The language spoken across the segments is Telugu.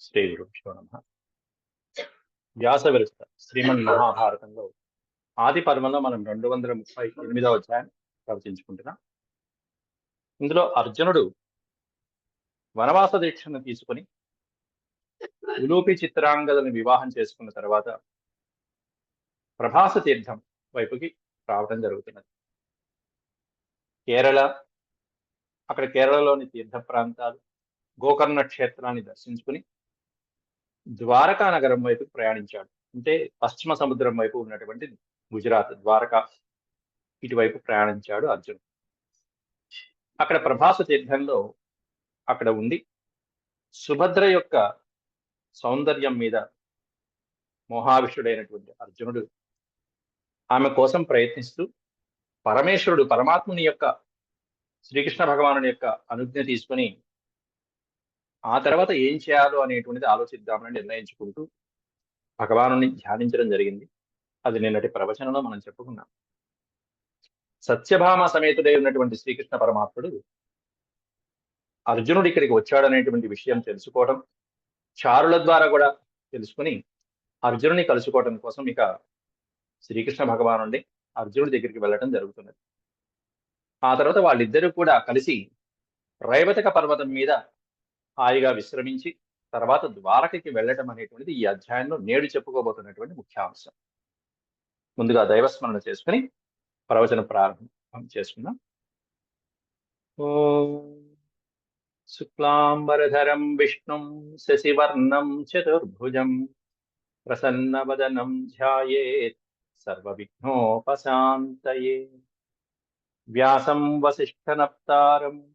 శ్రీ గురుభ్యో నమ. వ్యాస విరుస్త శ్రీమన్ మహాభారతంలో ఆది పర్వంలో మనం రెండు వందల ముప్పై ఎనిమిదవ అధ్యాయం ప్రవచించుకుంటున్నాం. ఇందులో అర్జునుడు వనవాస దీక్షను తీసుకుని ఉలూపి చిత్రాంగదని వివాహం చేసుకున్న తర్వాత ప్రభాస తీర్థం వైపుకి రావడం జరుగుతున్నది. కేరళ అక్కడ కేరళలోని తీర్థ ప్రాంతాలు గోకర్ణ క్షేత్రాన్ని దర్శించుకుని ద్వారకా నగరం వైపు ప్రయాణించాడు. అంటే పశ్చిమ సముద్రం వైపు ఉన్నటువంటి గుజరాత్ ద్వారకా ఇటువైపు ప్రయాణించాడు అర్జునుడు. అక్కడ ప్రభాస తీర్థంలో అక్కడ ఉండి సుభద్ర యొక్క సౌందర్యం మీద మోహావిషుడైనటువంటి అర్జునుడు ఆమె కోసం ప్రయత్నిస్తూ పరమేశ్వరుడు పరమాత్ముని యొక్క శ్రీకృష్ణ భగవానుని యొక్క అనుజ్ఞ తీసుకుని ఆ తర్వాత ఏం చేయాలో అనేటువంటిది ఆలోచిద్దామని నిర్ణయించుకుంటూ భగవాను ధ్యానించడం జరిగింది. అది నిన్నటి ప్రవచనంలో మనం చెప్పుకున్నాం. సత్యభామ సమేతుడై ఉన్నటువంటి శ్రీకృష్ణ పరమాత్ముడు అర్జునుడు ఇక్కడికి వచ్చాడనేటువంటి విషయం తెలుసుకోవడం చారుల ద్వారా కూడా తెలుసుకుని అర్జునుని కలుసుకోవడం కోసం ఇక శ్రీకృష్ణ భగవానుండి అర్జునుడి దగ్గరికి వెళ్ళడం జరుగుతున్నది. ఆ తర్వాత వాళ్ళిద్దరూ కూడా కలిసి రైవతక పర్వతం మీద హాయిగా విశ్రమించి తర్వాత ద్వారకకి వెళ్ళటం అనేటువంటిది ఈ అధ్యాయంలో నేడు చెప్పుకోబోతున్నటువంటి ముఖ్యాంశం. ముందుగా దైవస్మరణ చేసుకుని ప్రవచన ప్రారంభం చేసుకుందాం. ఓ శుక్లాంబరధరం విష్ణుం శశివర్ణం చతుర్భుజం ప్రసన్నవదనం ధ్యాయేత్ సర్వవిఘ్నోపశాంతయే. వ్యాసం వసిష్ఠనప్తారం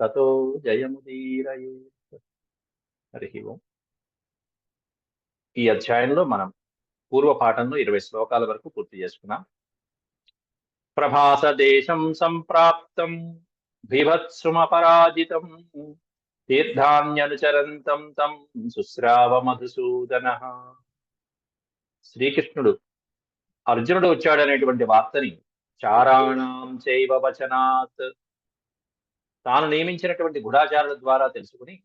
తతో జయముదీరయే. హరి ఓం. ఈ అధ్యాయంలో మనం పూర్వ పాఠంలో ఇరవై శ్లోకాల వరకు పూర్తి చేసుకున్నాం. ప్రభాస దేశం సంప్రాప్తం బిభత్సుమపరాజితం తీర్థాన్యనుచరంతం తం శుశ్రావ మధుసూదన శ్రీకృష్ణుడు అర్జునుడు వచ్చాడనేటువంటి వార్తని చారాణం చైవ వచనాత్ తాను నియమించినటువంటి గుడాచారుల ద్వారా తెలుసుకుని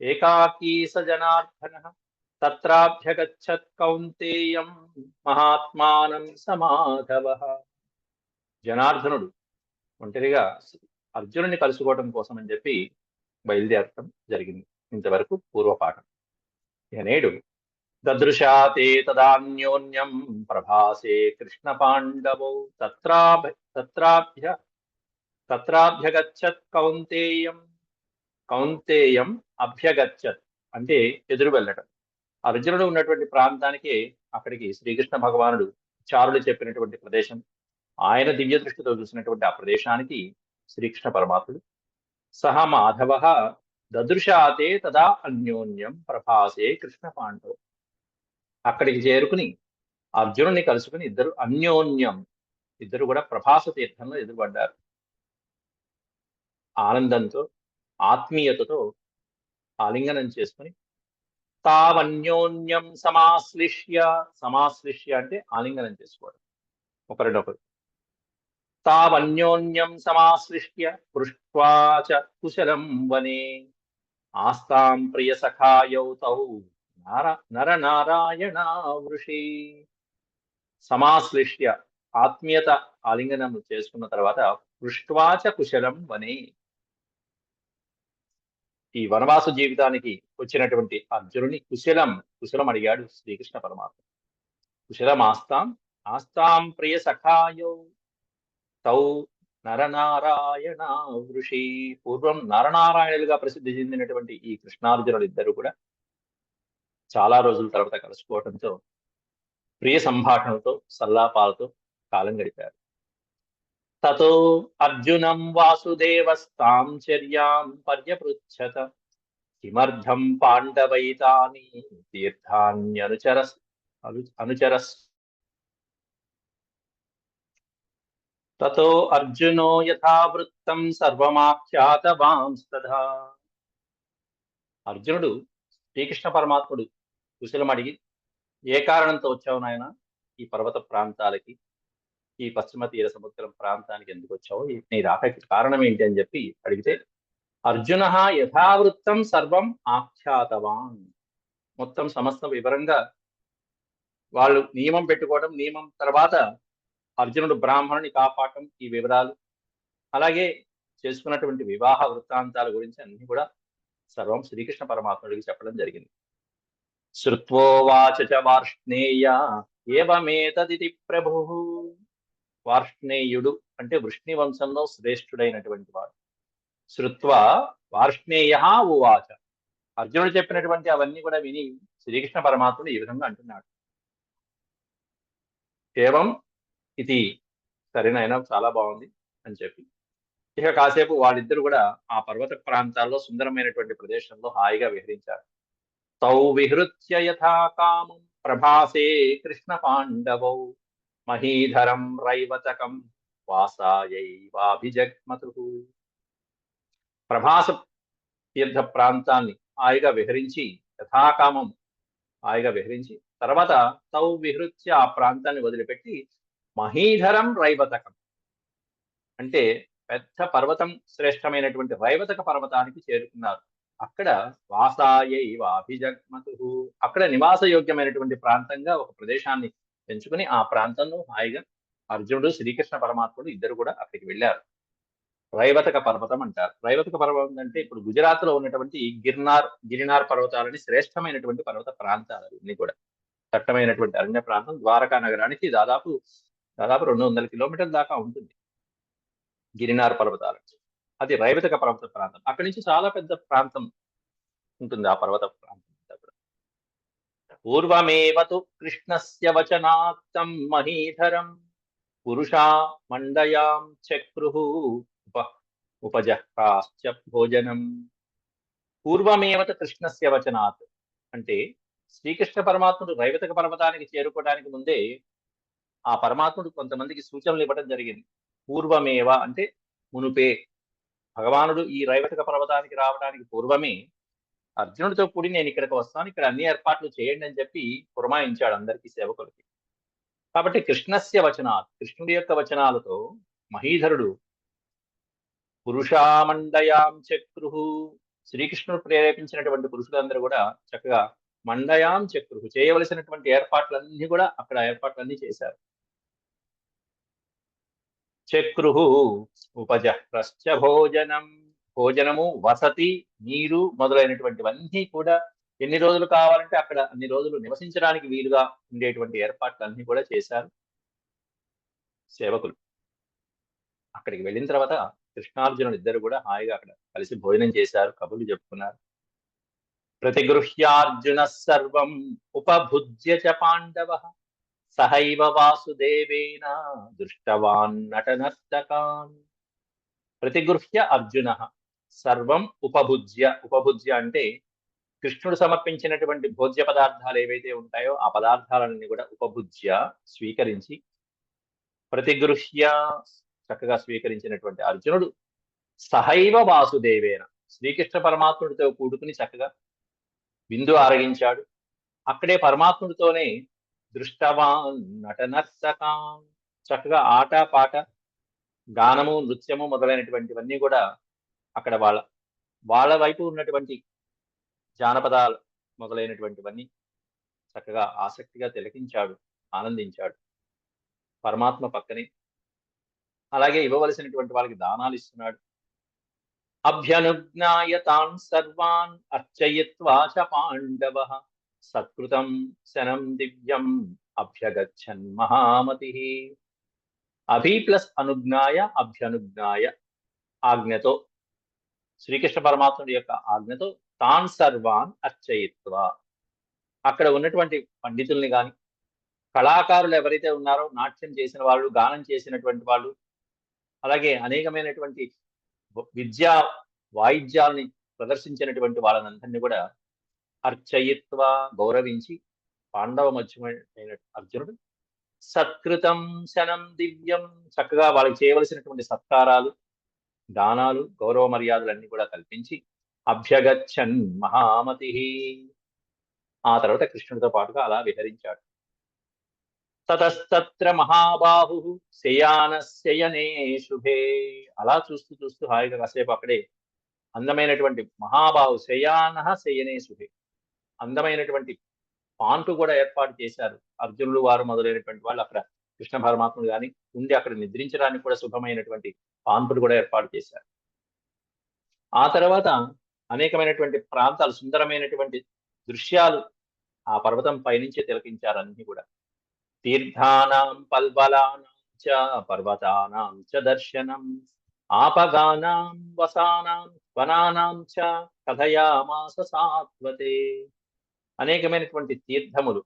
ఏకాకీ స జనార్దన తత్రాభ్యగచ్చత్ కౌంతేయం మహాత్మానం సమాధవ. జనార్దనుడు ఒంటరిగా అర్జునుని కలుసుకోవడం కోసం అని చెప్పి బయలుదేరటం జరిగింది. ఇంతవరకు పూర్వపాఠం. నేడు దదృశాతే తదాన్యోన్యం ప్రభాసే కృష్ణ పాండవౌ తత్రాభ తత్రాభ్య తత్రాభ్యగచ్చత్ కౌంతేయం. కౌంతేయం అభ్యగచ్చత్ అంటే ఎదురు వెళ్ళటం అర్జునుడు ఉన్నటువంటి ప్రాంతానికి అక్కడికి శ్రీకృష్ణ భగవానుడు చారులు చెప్పినటువంటి ప్రదేశం. ఆయన దివ్య దృష్టితో చూసినటువంటి ఆ ప్రదేశానికి శ్రీకృష్ణ పరమాత్ముడు. సహ మాధవ దదృశాతే తదా అన్యోన్యం ప్రభాసే కృష్ణ పాండవ. అక్కడికి చేరుకుని అర్జునుని కలుసుకుని ఇద్దరు అన్యోన్యం ఇద్దరు కూడా ప్రభాస తీర్థంలో ఎదురుపడ్డారు. ఆనందంతో ఆత్మీయతతో ఆలింగనం చేసుకుని తావన్యోన్యం సమాశ్లిష్య సమాశ్లిష్య అంటే ఆలింగనం చేసుకోవడం. ఒకరినొకరు. తావన్యోన్యం సమాశ్లిష్య పృష్ట్వాచ కుశలం వనే. ఆస్తాం ప్రియ సఖాయౌ తౌ నార నరనారాయణ వృషి. సమాశ్లిష్య ఆత్మీయత ఆలింగనం చేసుకున్న తర్వాత పృష్ట్వాచ కుశలం వనే. ఈ వనవాస జీవితానికి వచ్చినటువంటి అర్జునుని కుశలం కుశలం అడిగాడు శ్రీకృష్ణ పరమాత్మ. కుశలం ఆస్తాం ఆస్తాం ప్రియ సఖాయో. తౌ నరనారాయణ వృషి పూర్వం నరనారాయణులుగా ప్రసిద్ధి చెందినటువంటి ఈ కృష్ణార్జునులు ఇద్దరు కూడా చాలా రోజుల తర్వాత కలుసుకోవడంతో ప్రియ సంభాషణతో సల్లాపాలతో కాలం గడిపారు. తతో అర్జునం వాసుదేవస్తాం చర్యాం పర్యపృచ్ఛత. కిమర్థం పాండవైతాని తీర్థాన్యనుచరస్ అనుచరస్. తతో అర్జునో యథావృత్తం సర్వమాఖ్యాతవాంస్తథా. అర్జునుడు శ్రీకృష్ణ పరమాత్ముడు కుశలం అడిగి ఏ కారణంతో వచ్చావు నాయన? ఈ పర్వత ప్రాంతాలకి ఈ పశ్చిమ తీర సముద్రం ప్రాంతానికి ఎందుకు వచ్చావు? నీ రాకకి కారణం ఏంటి అని చెప్పి అడిగితే అర్జున యథావృత్తం సర్వం ఆఖ్యాతవాన్. మొత్తం సమస్త వివరంగా వాళ్ళు నియమం పెట్టుకోవడం నియమం తర్వాత అర్జునుడు బ్రాహ్మణుని కాపాడటం ఈ వివరాలు. అలాగే చేసుకున్నటువంటి వివాహ వృత్తాంతాల గురించి అన్ని కూడా సర్వం శ్రీకృష్ణ పరమాత్ముడికి చెప్పడం జరిగింది. శృత్వోవాచ వార్ష్ణేయ ఏవమేతదితి ప్రభు. వార్ష్ణేయుడు అంటే వృష్ణి వంశంలో శ్రేష్ఠుడైనటువంటి వాడు. శృత్వ వార్ష్ణేయ ఉవాచ. అర్జునుడు చెప్పినటువంటి అవన్నీ కూడా విని శ్రీకృష్ణ పరమాత్ముడు ఈ విధంగా అంటున్నాడు. ఏవం ఇది సరేనైనా చాలా బాగుంది అని చెప్పి. ఇక కాసేపు వాళ్ళిద్దరు కూడా ఆ పర్వత ప్రాంతాల్లో సుందరమైనటువంటి ప్రదేశంలో హాయిగా విహరించారు. తౌ విహృత్య యథా కామం ప్రభాసే కృష్ణ పాండవౌ. మహీధరం రైవతకం వాసాయైవాభిజగ్మతు. ప్రభాస తీర్థ ప్రాంతాన్ని హాయిగా విహరించి యథాకామం హాయిగా విహరించి తర్వాత తౌ విహృత్య ఆ ప్రాంతాన్ని వదిలిపెట్టి మహీధరం రైవతకం అంటే పెద్ద పర్వతం శ్రేష్టమైనటువంటి రైవతక పర్వతానికి చేరుకున్నారు. అక్కడ వాసాయై అభిజగ్మతు అక్కడ నివాసయోగ్యమైనటువంటి ప్రాంతంగా ఒక ప్రదేశాన్ని పెంచుకుని ఆ ప్రాంతంలో హాయిగా అర్జునుడు శ్రీకృష్ణ పరమాత్ముడు ఇద్దరు కూడా అక్కడికి వెళ్ళారు. రైవతక పర్వతం అంటారు. రైవతక పర్వతం అంటే ఇప్పుడు గుజరాత్లో ఉన్నటువంటి గిర్నార్ గిరినార్ పర్వతాలని శ్రేష్టమైనటువంటి పర్వత ప్రాంతాలు ఇవన్నీ కూడా. దట్టమైనటువంటి అరణ్య ప్రాంతం ద్వారకా నగరానికి దాదాపు దాదాపు రెండు వందల కిలోమీటర్ల దాకా ఉంటుంది. గిరినార్ పర్వతాలు అది రైవతక పర్వత ప్రాంతం. అక్కడి నుంచి చాలా పెద్ద ప్రాంతం ఉంటుంది ఆ పర్వత ప్రాంతం. పూర్వమేవ తు కృష్ణస్య వచనాత్తం మహీధరం పురుషా మండయాం చక్రుః ఉప ఉపజహాశ్చ భోజనం పూర్వమేవత కృష్ణస్య వచనాత్ అంటే శ్రీకృష్ణ పరమాత్ముడు రైవతక పర్వతానికి చేరుకోవడానికి ముందే ఆ పరమాత్ముడు కొంతమందికి సూచనలు ఇవ్వడం జరిగింది. పూర్వమేవ అంటే మునుపే. భగవానుడు ఈ రైవతక పర్వతానికి రావడానికి పూర్వమే అర్జునుడితో కూడి నేను ఇక్కడికి వస్తాను ఇక్కడ అన్ని ఏర్పాట్లు చేయండి అని చెప్పి పురమాయించాడు అందరికీ సేవకులకి. కాబట్టి కృష్ణస్య వచనాలు కృష్ణుడి యొక్క వచనాలతో మహీధరుడు పురుషామండయాం చక్రు శ్రీకృష్ణుడు ప్రేరేపించినటువంటి పురుషులందరూ కూడా చక్కగా మండయాం చక్రు చేయవలసినటువంటి ఏర్పాట్లన్నీ కూడా అక్కడ ఏర్పాట్లన్నీ చేశారు. చక్రుహు ఉపజహ్రశ్చ భోజనం. భోజనము వసతి నీరు మొదలైనటువంటివన్నీ కూడా ఎన్ని రోజులు కావాలంటే అక్కడ అన్ని రోజులు నివసించడానికి వీలుగా ఉండేటువంటి ఏర్పాట్లన్నీ కూడా చేశారు సేవకులు. అక్కడికి వెళ్ళిన తర్వాత కృష్ణార్జునుడు ఇద్దరు కూడా హాయిగా అక్కడ కలిసి భోజనం చేశారు కబుర్లు చెప్పుకున్నారు. ప్రతిగృహ్యార్జున సర్వం ఉపభుజ్య చ పాండవ సహైవ వాసుదేవేన దృష్టవాన్ నటనర్తకాన్ ప్రతిగృహ్య అర్జున సర్వం ఉపభుజ్య ఉపభుజ్య అంటే కృష్ణుడు సమర్పించినటువంటి భోజ్య పదార్థాలు ఏవైతే ఉంటాయో ఆ పదార్థాలన్నీ కూడా ఉపభుజ్య స్వీకరించి ప్రతిగృహ్య చక్కగా స్వీకరించినటువంటి అర్జునుడు సహైవ వాసుదేవేన శ్రీకృష్ణ పరమాత్ముడితో కూడుకుని చక్కగా విందు ఆరగించాడు. అక్కడే పరమాత్ముడితోనే దృష్టవాన్ నటనర్తకాన్ చక్కగా ఆట పాట గానము నృత్యము మొదలైనటువంటివన్నీ కూడా అక్కడ వాళ్ళ వాళ్ళ వైపు ఉన్నటువంటి జానపదాలు మొదలైనటువంటివన్నీ చక్కగా ఆసక్తిగా తిలకించాడు ఆనందించాడు. పరమాత్మ పక్కనే. అలాగే ఇవ్వవలసినటువంటి వాళ్ళకి దానాలు ఇస్తున్నాడు. అభ్యనుజ్ఞాయ తాన్ సర్వాన్ అర్చయిత్వా చ పాండవ సత్కృతం శనం దివ్యం అభ్యగచ్చన్ మహామతి. అభి ప్లస్ అనుజ్ఞాయ అభ్యనుజ్ఞాయ ఆజ్ఞతో శ్రీకృష్ణ పరమాత్ముడి యొక్క ఆజ్ఞతో తాన్ సర్వాన్ అర్చయిత్వ. అక్కడ ఉన్నటువంటి పండితుల్ని కానీ కళాకారులు ఎవరైతే ఉన్నారో నాట్యం చేసిన వాళ్ళు గానం చేసినటువంటి వాళ్ళు అలాగే అనేకమైనటువంటి విద్యా వాయిద్యాల్ని ప్రదర్శించినటువంటి వాళ్ళనందరినీ కూడా అర్చయిత్వ గౌరవించి పాండవ మధ్యమైన అర్జునుడు సత్కృతం శనం దివ్యం చక్కగా వాళ్ళకి చేయవలసినటువంటి సత్కారాలు దానాలు గౌరవ మర్యాదలన్నీ కూడా కల్పించి అభ్యగచ్చన్ మహామతి. ఆ తర్వాత కృష్ణుడితో పాటుగా అలా విహరించాడు. తతస్తత్ర మహాబాహు శయాన శయనే శుభే. అలా చూస్తూ చూస్తూ హాయిగా కాసేపు అక్కడే అందమైనటువంటి మహాబాహు శయాన శయనే శుభే. అందమైనటువంటి పాన్పు కూడా ఏర్పాటు చేశారు. అర్జునులు వారు మొదలైనటువంటి వాళ్ళు అక్కడ. కృష్ణ పరమాత్ముడు కానీ ఉండి అక్కడ నిద్రించడానికి కూడా శుభమైనటువంటి పాన్పులు కూడా ఏర్పాటు చేశారు. ఆ తర్వాత అనేకమైనటువంటి ప్రాంతాలు సుందరమైనటువంటి దృశ్యాలు ఆ పర్వతం పైనుంచే తిలకించారు అన్ని కూడా. తీర్థానాం పల్బలానాం చ పర్వతానాం చ దర్శనం ఆపగానాం వసానాం వనానాం చ కథయామాస సాత్వతే అనేకమైనటువంటి తీర్థములు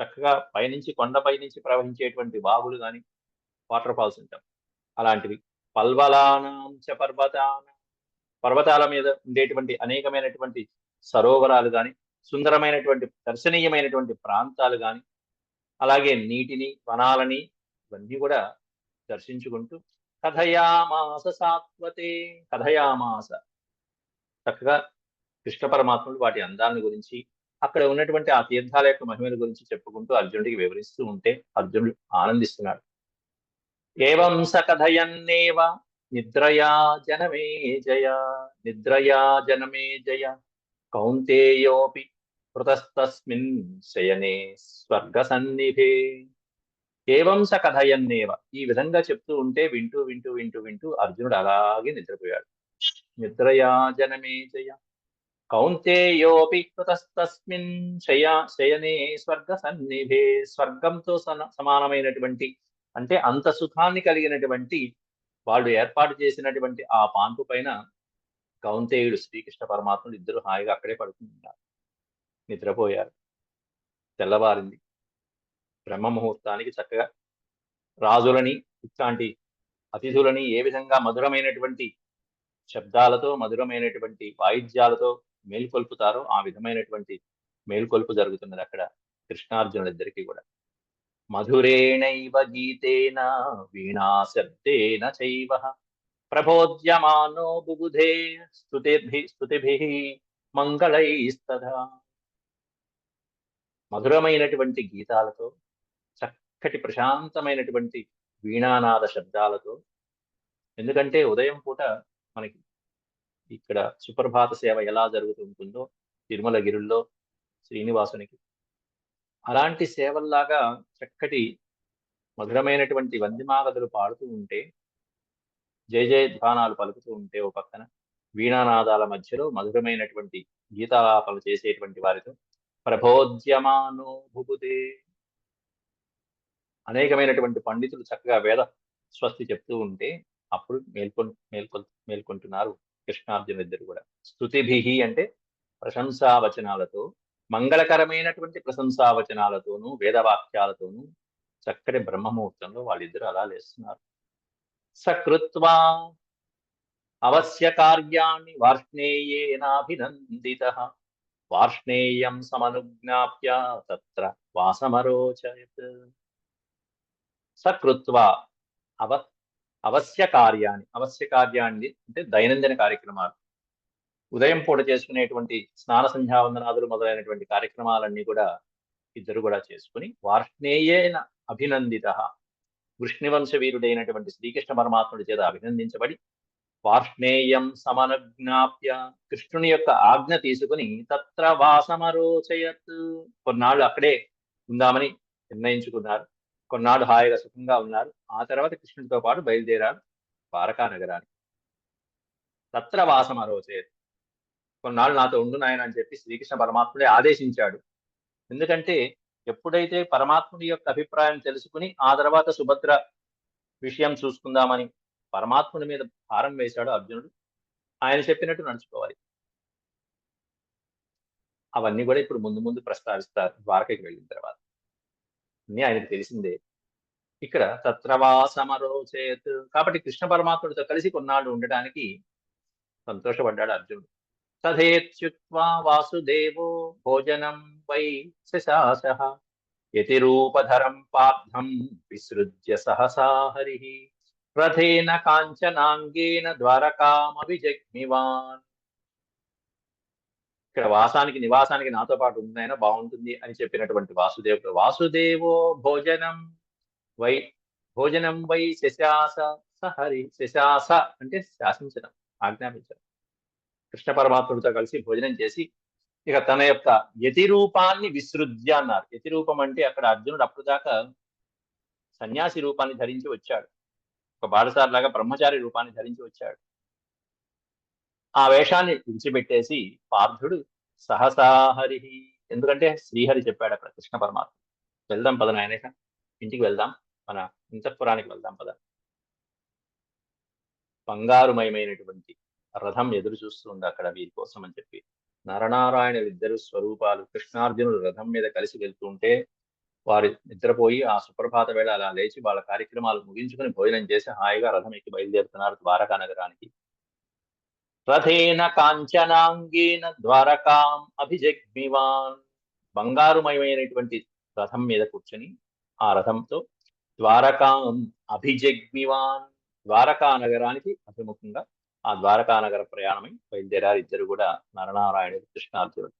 చక్కగా పైనుంచి కొండపై నుంచి ప్రవహించేటువంటి బావులు కానీ వాటర్ ఫాల్స్ ఉంటాం అలాంటివి. పల్వలానాంచ పర్వతాన పర్వతాల మీద ఉండేటువంటి అనేకమైనటువంటి సరోవరాలు కానీ సుందరమైనటువంటి దర్శనీయమైనటువంటి ప్రాంతాలు కానీ అలాగే నీటిని వనాలని ఇవన్నీ కూడా దర్శించుకుంటూ కథయామాస సాత్వతే కథయామాస. చక్కగా కృష్ణ పరమాత్ముడు వాటి అందాన్ని గురించి అక్కడ ఉన్నటువంటి ఆ తీర్థాల యొక్క మహిమల గురించి చెప్పుకుంటూ అర్జునుడికి వివరిస్తూ ఉంటే అర్జునుడు ఆనందిస్తున్నాడు. ఏవం సకథయన్నేవ నిద్రయా జనమే జయ నిద్రయా జనమే జయ కౌంతేయోపి కృతస్తస్మిన్ శయనే స్వర్గ సన్నిధే ఏవం స కథయన్నేవ ఈ విధంగా చెప్తూ ఉంటే వింటూ వింటూ వింటూ వింటూ అర్జునుడు అలాగే నిద్రపోయాడు. నిద్రయా జనమే జయ కౌంతేయోపి కృతస్తస్మిన్ శయ శయనే స్వర్గ సన్నిధే స్వర్గంతో సమానమైనటువంటి అంటే అంత సుఖాన్ని కలిగినటువంటి వాళ్ళు ఏర్పాటు చేసినటువంటి ఆ పాన్పు పైన కౌంతేయుడు శ్రీకృష్ణ పరమాత్ముడు ఇద్దరు హాయిగా అక్కడే పడుకుంటున్నారు. నిద్రపోయారు. తెల్లవారింది. బ్రహ్మ ముహూర్తానికి చక్కగా రాజులని ఇట్లాంటి అతిథులని ఏ విధంగా మధురమైనటువంటి శబ్దాలతో మధురమైనటువంటి వాయిద్యాలతో మేల్కొల్పుతారో ఆ విధమైనటువంటి మేల్కొల్పు జరుగుతున్నది అక్కడ కృష్ణార్జునులిద్దరికీ కూడా. మధురేణైవ గీతేన వీణాశబ్దేన చైవ ప్రబోధ్యమానో బుబుధే స్తుతిభి స్తుతిభి మంగళైస్తదా మధురమైనటువంటి గీతాలతో చక్కటి ప్రశాంతమైనటువంటి వీణానాద శబ్దాలతో ఎందుకంటే ఉదయం పూట మనకి ఇక్కడ సుప్రభాత సేవ ఎలా జరుగుతూ ఉంటుందో తిరుమలగిరుల్లో శ్రీనివాసునికి. అలాంటి సేవల్లాగా చక్కటి మధురమైనటువంటి వందిమాగదులు పాడుతూ ఉంటే జయ జయ ధ్వానాలు పలుకుతూ ఉంటే ఓ పక్కన వీణానాదాల మధ్యలో మధురమైనటువంటి గీతాలాపలు చేసేటువంటి వారితో ప్రభోద్యమానో అనేకమైనటువంటి పండితులు చక్కగా వేద స్వస్తి చెప్తూ ఉంటే అప్పుడు మేల్కొ మేల్కొ మేల్కొంటున్నారు కృష్ణార్జున ఇద్దరు కూడా. స్థుతిభి అంటే ప్రశంసా వచనాలతో మంగళకరమైనటువంటి ప్రశంసావచనాలతోనూ వేదవాక్యాలతోనూ చక్కటి బ్రహ్మముహూర్తంలో వాళ్ళిద్దరు అలా లేస్తున్నారు. సకృత్వా అవశ్య కార్యాన్ని వార్ష్ణేయేనాభినందిత వార్ష్ణేయం సమనుజ్ఞాప్య తత్ర వాసమరోచయత్. సకృత్వా అవ అవశ్య కార్యాన్ని అవశ్య కార్యాన్ని అంటే దైనందిన కార్యక్రమాలు. ఉదయం పూట చేసుకునేటువంటి స్నాన సంధ్యావందనాదులు మొదలైనటువంటి కార్యక్రమాలన్నీ కూడా ఇద్దరు కూడా చేసుకుని వార్ష్ణేయేన అభినందిత. వృష్ణివంశ వీరుడైనటువంటి శ్రీకృష్ణ పరమాత్ముడి చేత అభినందించబడి వార్ష్ణేయం సమనజ్ఞాప్య కృష్ణుని యొక్క ఆజ్ఞ తీసుకుని తత్ర వాసమరోచయత్. కొన్నాళ్ళు అక్కడే ఉందామని నిర్ణయించుకున్నారు. కొన్నాళ్ళు హాయిగా సుఖంగా ఉన్నారు. ఆ తర్వాత కృష్ణుడితో పాటు బయలుదేరారు ద్వారకా నగరానికి తత్ర వాసమరోచయత్ కొన్నాళ్ళు నాతో ఉండు నాయన అని చెప్పి శ్రీకృష్ణ పరమాత్ముడే ఆదేశించాడు. ఎందుకంటే ఎప్పుడైతే పరమాత్ముడి యొక్క అభిప్రాయం తెలుసుకుని ఆ తర్వాత సుభద్ర విషయం చూసుకుందామని పరమాత్ముడి మీద భారం వేశాడు అర్జునుడు ఆయన చెప్పినట్టు నడుచుకోవాలి. అవన్నీ కూడా ఇప్పుడు ముందు ముందు ప్రస్తావిస్తారు ద్వారకకి వెళ్ళిన తర్వాత. అని ఆయనకు తెలిసిందే. ఇక్కడ తత్రవాసమరోచేత్ కాబట్టి కృష్ణ పరమాత్ముడితో కలిసి కొన్నాళ్ళు ఉండడానికి సంతోషపడ్డాడు అర్జునుడు. తథేత్యుక్వా వాసుదేవో భోజనం వై శశాసః యతిరూపధరం పార్థం విసృజ్య సహసా హరిః రథేన కాంచనాంగేన ద్వారకామభిజగ్మివాన్ ఇక్కడ వాసానికి నివాసానికి నాతో పాటు ఉందైనా బాగుంటుంది అని చెప్పినటువంటి వాసుదేవుడు. వాసుదేవో భోజనం వై భోజనం వై శశాస సహరి శశాస అంటే శాసించడం ఆజ్ఞాపించడం. కృష్ణ పరమాత్ముడితో కలిసి భోజనం చేసి ఇక తన యొక్క యతి రూపాన్ని విసృజ్య అన్నారు. యతి రూపం అంటే అక్కడ అర్జునుడు అప్పుడు దాకా సన్యాసి రూపాన్ని ధరించి వచ్చాడు. ఒక బాలసారి లాగా బ్రహ్మచారి రూపాన్ని ధరించి వచ్చాడు. ఆ వేషాన్ని విడిచిపెట్టేసి పార్థుడు సహసాహరి ఎందుకంటే శ్రీహరి చెప్పాడు అక్కడ కృష్ణ పరమాత్మ. వెళ్దాం పద నాయన ఇంటికి వెళ్దాం మన ఇంతఃపురానికి వెళ్దాం పద. బంగారుమయమైనటువంటి రథం ఎదురు చూస్తుంది అక్కడ వీరి కోసం అని చెప్పి. నరనారాయణ ఇద్దరు స్వరూపాలు కృష్ణార్జునుడు రథం మీద కలిసి వెళ్తుంటే వారు నిద్రపోయి ఆ సుప్రభాత వేళ అలా లేచి వాళ్ళ కార్యక్రమాలు ముగించుకుని భోజనం చేసి హాయిగా రథం ఎక్కి బయలుదేరుతున్నారు ద్వారకా నగరానికి. రథేన కాంచనాంగేన ద్వారకాం అభిజగ్మివాన్. బంగారుమయమైనటువంటి రథం మీద కూర్చొని ఆ రథంతో ద్వారకాం అభిజగ్మివాన్. ద్వారకా నగరానికి అభిముఖంగా ఆ ద్వారకా నగర ప్రయాణమై బయలుదేరారు. ఇద్దరు కూడా నరనారాయణుడు కృష్ణార్జునుడు.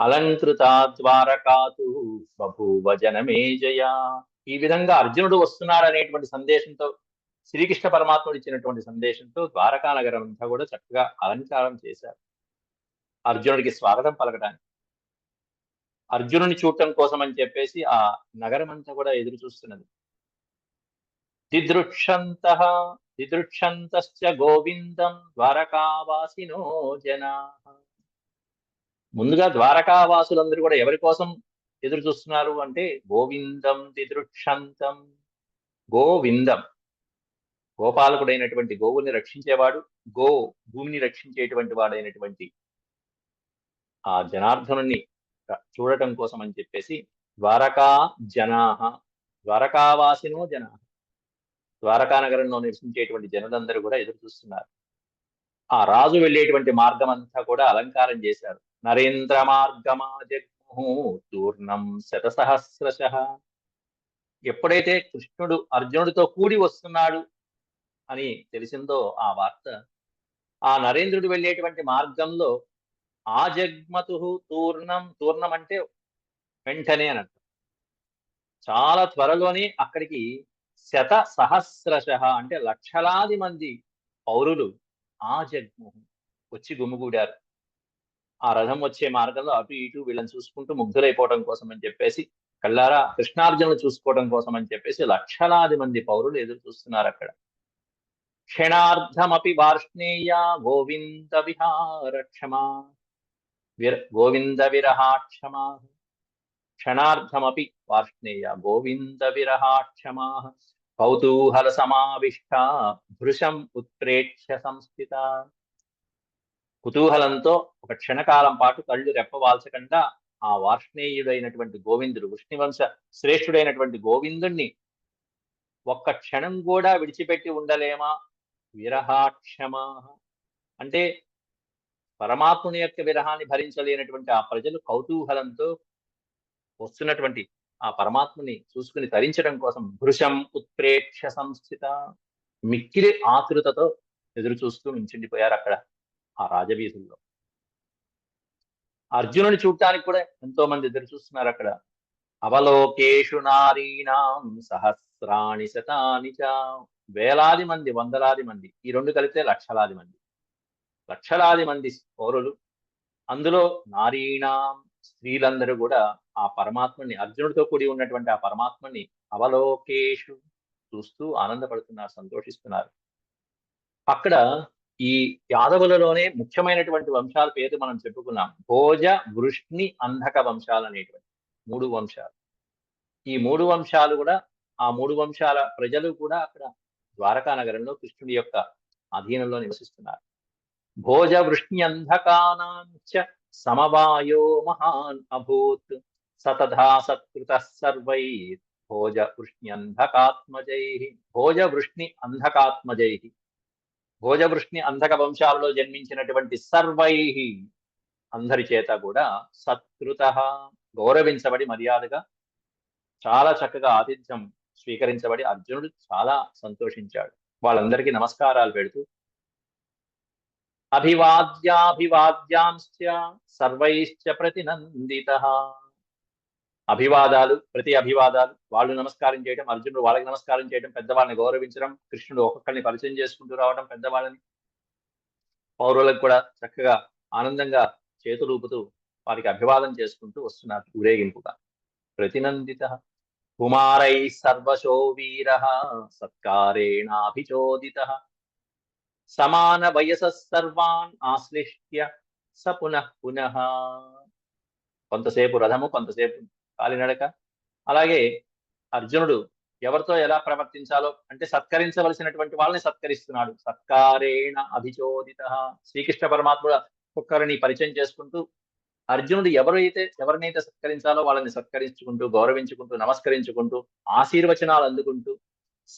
అలంకృత ద్వారకాతు బభూవ జనమే జయ ఈ విధంగా అర్జునుడు వస్తున్నాడు అనేటువంటి సందేశంతో శ్రీకృష్ణ పరమాత్ముడు ఇచ్చినటువంటి సందేశంతో ద్వారకా నగరం అంతా కూడా చక్కగా అలంకారం చేశారు. అర్జునుడికి స్వాగతం పలకడానికి అర్జునుని చూడటం కోసం అని చెప్పేసి ఆ నగరం అంతా కూడా ఎదురు చూస్తున్నది. దిదృక్షంత దిదృక్షంతశ్చ గోవిందం ద్వారకావాసినో జనా. ముందుగా ద్వారకావాసులందరూ కూడా ఎవరి కోసం ఎదురు చూస్తున్నారు అంటే గోవిందం దిదృక్షంతం గోవిందం. గోపాలకుడైనటువంటి గోవుల్ని రక్షించేవాడు గో భూమిని రక్షించేటువంటి వాడైనటువంటి ఆ జనార్దనుని చూడటం కోసం అని చెప్పేసి ద్వారకా జనాహ ద్వారకావాసినో జన ద్వారకా నగరంలో నివసించేటువంటి జనులందరూ కూడా ఎదురు చూస్తున్నారు. ఆ రాజు వెళ్ళేటువంటి మార్గం అంతా కూడా అలంకారం చేశారు. నరేంద్ర మార్గమా జగ్ము తూర్ణం శతసహస్రశ. ఎప్పుడైతే కృష్ణుడు అర్జునుడితో కూడి వస్తున్నాడు అని తెలిసిందో ఆ వార్త. ఆ నరేంద్రుడు వెళ్ళేటువంటి మార్గంలో ఆ జగ్మతు తూర్ణం తూర్ణం అంటే వెంటనే అని చాలా త్వరలోనే అక్కడికి శత సహస్రశ అంటే లక్షలాది మంది పౌరులు ఆ జగ్ము వచ్చి గుమిగూడారు. ఆ రథం వచ్చే మార్గంలో అటు ఇటు వీళ్ళని చూసుకుంటూ ముగ్ధులైపోవడం కోసం అని చెప్పేసి కళ్ళారా కృష్ణార్జునులు చూసుకోవడం కోసం అని చెప్పేసి లక్షలాది మంది పౌరులు ఎదురు చూస్తున్నారు అక్కడ. క్షణార్థమపి వార్ష్ణేయ గోవింద విహారక్షమా విర గోవింద విరహాక్షమా క్షణార్థమపి వార్ష్ణేయ గోవింద విరహాక్షమా కౌతూహల సమావిష్ట భృశం ఉత్ప్రేక్ష సంస్థిత. కుతూహలంతో ఒక క్షణకాలం పాటు కళ్ళు రెప్పవాల్చకుండా ఆ వార్ష్ణేయుడైనటువంటి గోవిందుడు విష్ణువంశ శ్రేష్ఠుడైనటువంటి గోవిందుణ్ణి ఒక్క క్షణం కూడా విడిచిపెట్టి ఉండలేమా? విరహాక్షమా. అంటే పరమాత్ముని యొక్క విరహాన్ని భరించలేనటువంటి ఆ ప్రజలు కౌతూహలంతో వస్తున్నటువంటి ఆ పరమాత్ముని చూసుకుని తరించడం కోసం భృశం ఉత్ప్రేక్ష సంస్థిత మిక్కిలి ఆతృతతో ఎదురు చూస్తూ నించుండిపోయారు అక్కడ ఆ రాజవీధుల్లో. అర్జునుని చూడటానికి కూడా ఎంతో మంది ఎదురు చూస్తున్నారు అక్కడ. అవలోకేషు నారీణాం సహస్రాణి శతాని చ వేలాది మంది వందలాది మంది ఈ రెండు కలిపితే లక్షలాది మంది. లక్షలాది మంది పౌరులు. అందులో నారీణాం స్త్రీలందరూ కూడా ఆ పరమాత్మని అర్జునుడితో కూడి ఉన్నటువంటి ఆ పరమాత్మని అవలోకేషు చూస్తూ ఆనందపడుతున్నారు సంతోషిస్తున్నారు. అక్కడ ఈ యాదవులలోనే ముఖ్యమైనటువంటి వంశాల పేరు మనం చెప్పుకున్నాం. భోజ వృష్ణి అంధక వంశాలు అనేటువంటి మూడు వంశాలు. ఈ మూడు వంశాలు కూడా ఆ మూడు వంశాల ప్రజలు కూడా అక్కడ ద్వారకా నగరంలో కృష్ణుడి యొక్క అధీనంలో నివసిస్తున్నారు. భోజ వృష్ణి అంధకానాంచ సమవాయో మహాన్ అభూత్ సతధా సత్కృత సర్వై భోజ వృష్ణి అంధకాత్మజై భోజ వృష్ణి అంధకాత్మజై భోజవృష్ణి అంధక వంశాలలో జన్మించినటువంటి సర్వై అందరి చేత కూడా సత్కృత గౌరవించబడి మర్యాదగా చాలా చక్కగా ఆతిథ్యం స్వీకరించబడి అర్జునుడు చాలా సంతోషించాడు. వాళ్ళందరికీ నమస్కారాలు పెడుతూ అభివాద్యాభివాద్యాంశ్చ సర్వైశ్చ ప్రతినందిత. అభివాదాలు ప్రతి అభివాదాలు వాళ్ళు నమస్కారం చేయడం అర్జునుడు వాళ్ళకి నమస్కారం చేయడం పెద్దవాళ్ళని గౌరవించడం కృష్ణుడు ఒక్కొక్కరిని పరిచయం చేసుకుంటూ రావడం పెద్దవాళ్ళని పౌరులకు కూడా చక్కగా ఆనందంగా చేతులూపుతూ వారికి అభివాదం చేసుకుంటూ వస్తున్నారు ఊరేగింపుగా. ప్రతినందిత. కుమారై సర్వశో వీర సత్కారేణాభిచోదిత సమాన వయస సర్వాన్ ఆశ్లిష్ట్య స పునః పునః కొంతసేపు రథము కొంతసేపు కాలినడక. అలాగే అర్జునుడు ఎవరితో ఎలా ప్రవర్తించాలో అంటే సత్కరించవలసినటువంటి వాళ్ళని సత్కరిస్తున్నాడు. సత్కారేణ అభిచోదిత. శ్రీకృష్ణ పరమాత్ముడు ఒక్కరిని పరిచయం చేసుకుంటూ అర్జునుడు ఎవరైతే ఎవరినైతే సత్కరించాలో వాళ్ళని సత్కరించుకుంటూ గౌరవించుకుంటూ నమస్కరించుకుంటూ ఆశీర్వచనాలు అందుకుంటూ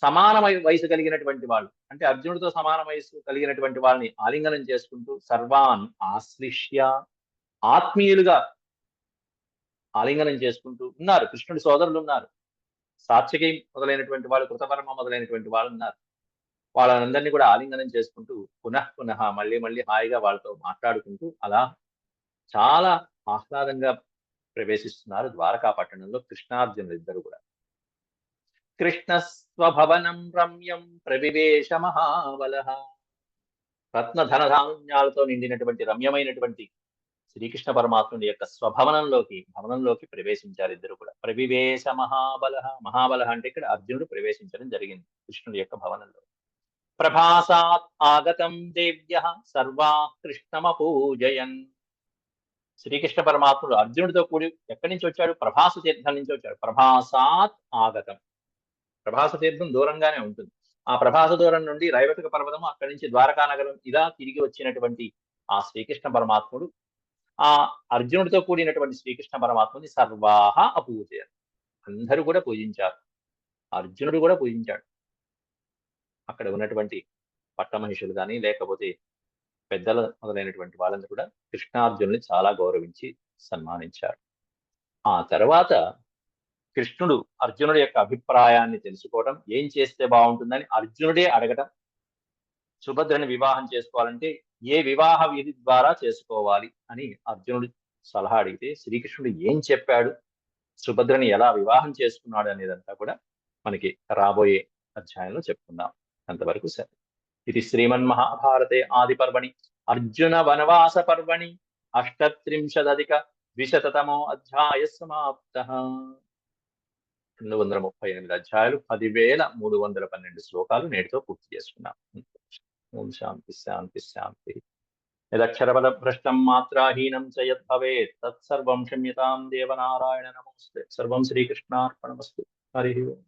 సమాన వయసు కలిగినటువంటి వాళ్ళు అంటే అర్జునుడితో సమాన వయసు కలిగినటువంటి వాళ్ళని ఆలింగనం చేసుకుంటూ సర్వాన్ ఆశ్లిష్య ఆత్మీయులుగా ఆలింగనం చేసుకుంటూ ఉన్నారు. కృష్ణుడి సోదరులు ఉన్నారు. సాత్వికి మొదలైనటువంటి వాళ్ళు కృతపరమ మొదలైనటువంటి వాళ్ళు ఉన్నారు. వాళ్ళందరినీ కూడా ఆలింగనం చేసుకుంటూ పునః పునః మళ్ళీ మళ్ళీ హాయిగా వాళ్ళతో మాట్లాడుకుంటూ అలా చాలా ఆహ్లాదంగా ప్రవేశిస్తున్నారు ద్వారకా పట్టణంలో కృష్ణార్జునులు ఇద్దరు కూడా. కృష్ణ స్వభవనం రమ్యం ప్రవివేశ మహాబల రత్న ధనధాన్యాలతో నిండినటువంటి రమ్యమైనటువంటి శ్రీకృష్ణ పరమాత్ముని యొక్క స్వభవనంలోకి భవనంలోకి ప్రవేశించారు ఇద్దరు కూడా. ప్రవివేశ మహాబల మహాబల అంటే ఇక్కడ అర్జునుడు ప్రవేశించడం జరిగింది కృష్ణుడి యొక్క భవనంలో. ప్రభాసాత్ ఆగతం దేవ్య. సర్వా కృష్ణమపూజయన్. శ్రీకృష్ణ పరమాత్ముడు అర్జునుడితో కూడి ఎక్కడి నుంచి వచ్చాడు? ప్రభాస తీర్థం నుంచి వచ్చాడు. ప్రభాసాత్ ఆగతం. ప్రభాస తీర్థం దూరంగానే ఉంటుంది. ఆ ప్రభాస దూరం నుండి రైవతిక పర్వతం అక్కడి నుంచి ద్వారకా నగరం ఇలా తిరిగి వచ్చినటువంటి ఆ శ్రీకృష్ణ పరమాత్ముడు ఆ అర్జునుడితో కూడినటువంటి శ్రీకృష్ణ పరమాత్ముని సర్వాహ అపూజయారు అందరూ కూడా పూజించారు. అర్జునుడు కూడా పూజించాడు. అక్కడ ఉన్నటువంటి పట్టమహిషులు కానీ లేకపోతే పెద్దల మొదలైనటువంటి వాళ్ళందరూ కూడా కృష్ణార్జునుని చాలా గౌరవించి సన్మానించారు. ఆ తర్వాత కృష్ణుడు అర్జునుడి యొక్క అభిప్రాయాన్ని తెలుసుకోవడం ఏం చేస్తే బాగుంటుందని అర్జునుడే అడగటం సుభద్రని వివాహం చేసుకోవాలంటే ఏ వివాహ విధి ద్వారా చేసుకోవాలి అని అర్జునుడు సలహా అడిగితే శ్రీకృష్ణుడు ఏం చెప్పాడు సుభద్రని ఎలా వివాహం చేసుకున్నాడు అనేదంతా కూడా మనకి రాబోయే అధ్యాయంలో చెప్పుకుందాం. అంతవరకు సరే ఇది శ్రీమన్మహాభారతే ఆది పర్వణి అర్జున వనవాస పర్వణి అష్టత్రింశదధిక ద్విశతమో అధ్యాయ సమాప్త రెండు వందల ముప్పై ఎనిమిది అధ్యాయాలు పదివేల మూడు వందల పన్నెండు శ్లోకాలు నేటితో పూర్తి చేసుకున్నాం. ఓం శాంతి శాంతి శాంతి. యదక్షరబల భ్రష్టం మాత్రాహీనం చ యద్భవేత్ తత్సర్వం క్షమ్యతాం దేవనారాయణ నమోస్తే. సర్వం శ్రీకృష్ణార్పణమస్తు. హరి ఓం.